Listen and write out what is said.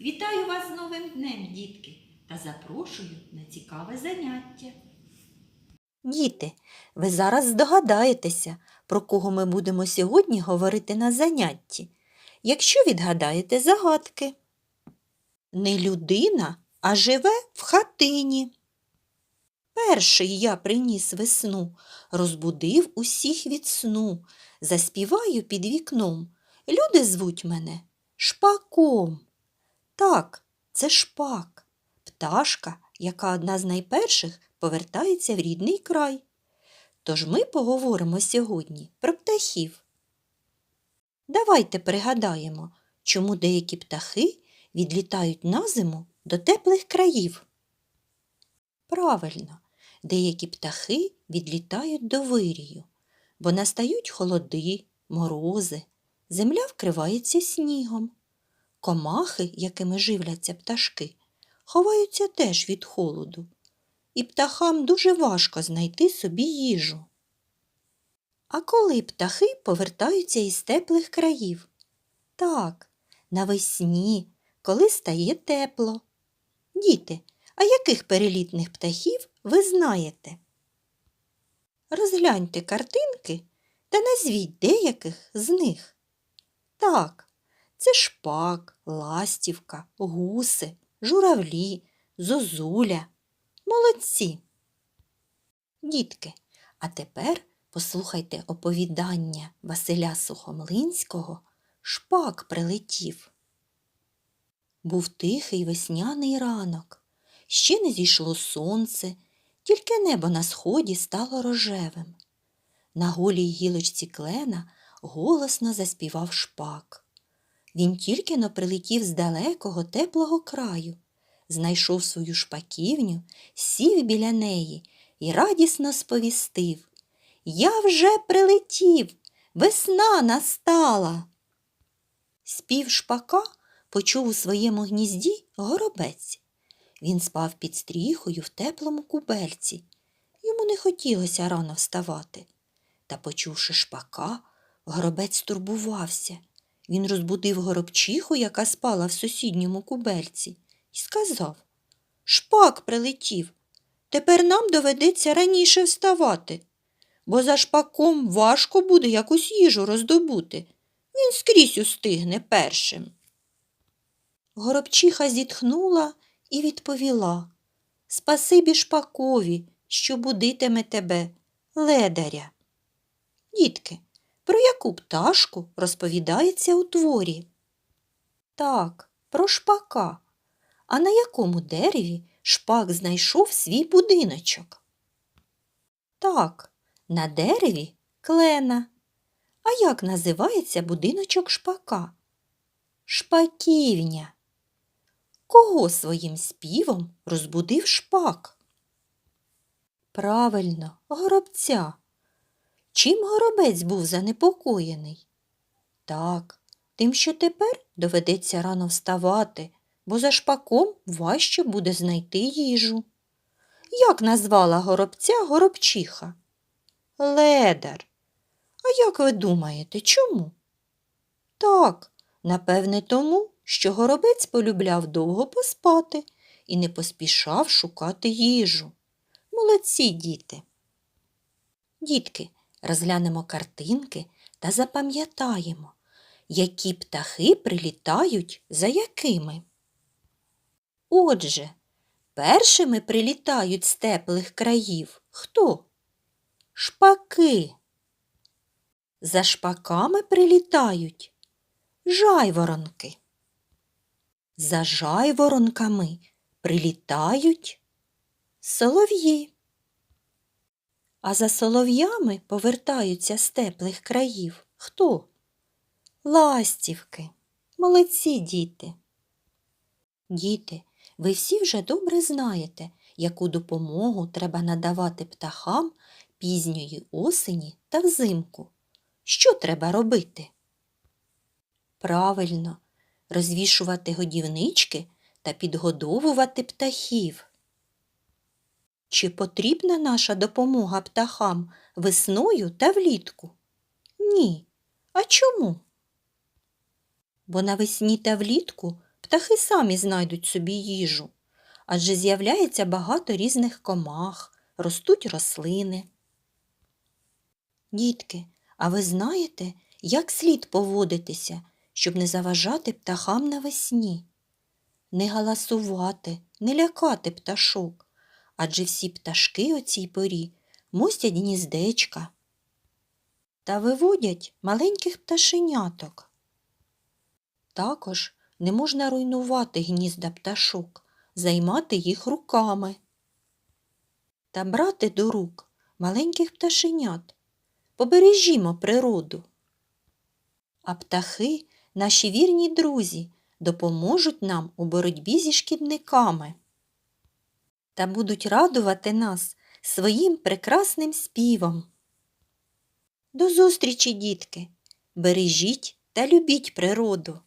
Вітаю вас з новим днем, дітки, та запрошую на цікаве заняття. Діти, ви зараз здогадаєтеся, про кого ми будемо сьогодні говорити на занятті, якщо відгадаєте загадки. Не людина, а живе в хатині. Перший я приніс весну, розбудив усіх від сну, заспіваю під вікном. Люди звуть мене шпаком. Так, це шпак, пташка, яка одна з найперших повертається в рідний край. Тож ми поговоримо сьогодні про птахів. Давайте пригадаємо, чому деякі птахи відлітають на зиму до теплих країв. Правильно, деякі птахи відлітають до вирію, бо настають холоди, морози, земля вкривається снігом. Комахи, якими живляться пташки, ховаються теж від холоду, і птахам дуже важко знайти собі їжу. А коли птахи повертаються із теплих країв? Так, навесні, коли стає тепло. Діти, а яких перелітних птахів ви знаєте? Розгляньте картинки та назвіть деяких з них. Так, це шпак, ластівка, гуси, журавлі, зозуля. Молодці. Дітки, а тепер послухайте оповідання Василя Сухомлинського Шпак прилетів. Був тихий весняний ранок. Ще не зійшло сонце, тільки небо на сході стало рожевим. На голій гілочці клена голосно заспівав шпак. Він тільки но прилетів з далекого теплого краю, знайшов свою шпаківню, сів біля неї і радісно сповістив Я вже прилетів, весна настала. Спів шпака почув у своєму гнізді горобець. Він спав під стріхою в теплому кубельці. Йому не хотілося рано вставати. Та, почувши шпака, горобець турбувався. Він розбудив горобчиху, яка спала в сусідньому кубельці, і сказав Шпак прилетів. Тепер нам доведеться раніше вставати, бо за шпаком важко буде якусь їжу роздобути. Він скрізь устигне першим. Горобчиха зітхнула і відповіла Спасибі шпакові, що будитиме тебе, ледаря. Дітки, про яку пташку розповідається у творі? Так, про шпака. А на якому дереві шпак знайшов свій будиночок? Так, на дереві клена. А як називається будиночок шпака? Шпаківня. Кого своїм співом розбудив шпак? Правильно, горобця. Чим горобець був занепокоєний? Так, тим, що тепер доведеться рано вставати, бо за шпаком важче буде знайти їжу. Як назвала горобця горобчиха? Ледар. А як ви думаєте, чому? Так, напевне, тому, що горобець полюбляв довго поспати і не поспішав шукати їжу. Молодці діти. Дітки, розглянемо картинки та запам'ятаємо, які птахи прилітають за якими. Отже, першими прилітають з теплих країв хто? Шпаки. За шпаками прилітають жайворонки. За жайворонками прилітають солов'ї. А за солов'ями повертаються з теплих країв. Хто? Ластівки. Молодці діти. Діти, ви всі вже добре знаєте, яку допомогу треба надавати птахам пізньої осені та взимку. Що треба робити? Правильно, розвішувати годівнички та підгодовувати птахів. Чи потрібна наша допомога птахам весною та влітку? Ні. А чому? Бо навесні та влітку птахи самі знайдуть собі їжу, адже з'являється багато різних комах, ростуть рослини. Дітки, а ви знаєте, як слід поводитися, щоб не заважати птахам навесні? Не галасувати, не лякати пташок, адже всі пташки о цій порі мостять гніздечка та виводять маленьких пташеняток. Також не можна руйнувати гнізда пташок, займати їх руками та брати до рук маленьких пташенят. Побережімо природу. А птахи, наші вірні друзі, допоможуть нам у боротьбі зі шкідниками та будуть радувати нас своїм прекрасним співом. До зустрічі, дітки! Бережіть та любіть природу.